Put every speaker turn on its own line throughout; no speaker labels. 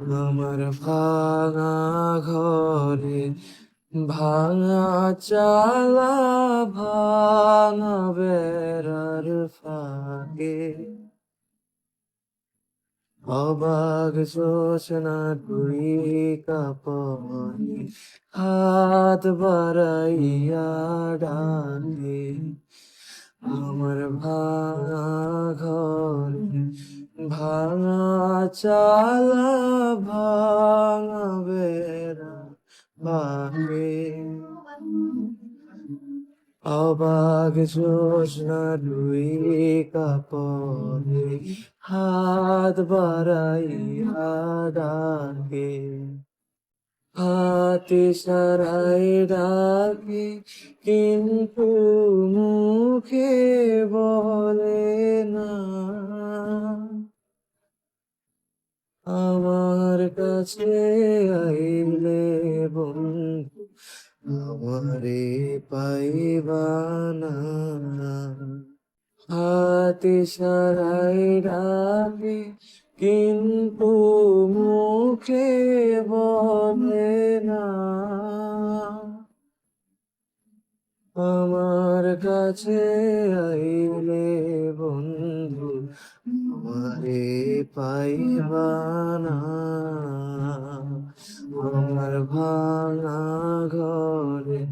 আমার ভাঙা ঘরে ভাঙা চালা ভাঙা বেড়ার ফাঁকে। অবাক যোচনা দুই কাপড়ে হাত বাড়াইয়া ডাকে। আমার ভাঙা ঘরে ভাঙা চালা ভাঙা বেড়া বাকে অবাক যোজনা দুই কাপড়ে হাত বাড়াইয়া ডাকে। হাতে সারাই ডাকে, কিন্তু মুখে বলে আমার কাছে আইলে বন্ধু আমারে পাইবানা হাতে সারাই ডাকে কিন্তু মুখে বলে না। আমার কাছে আইলে বন্ধু, আমারে পাইবানা আমার ভাঙা ঘরে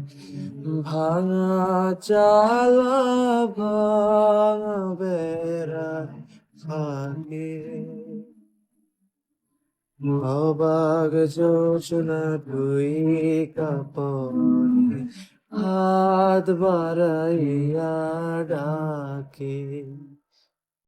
ভাঙা চালা, ভাঙা বেড়া ফাঁকে অবাক যোচনা দুই কাপড়ে হাত বাড়াইয়া ডাকে।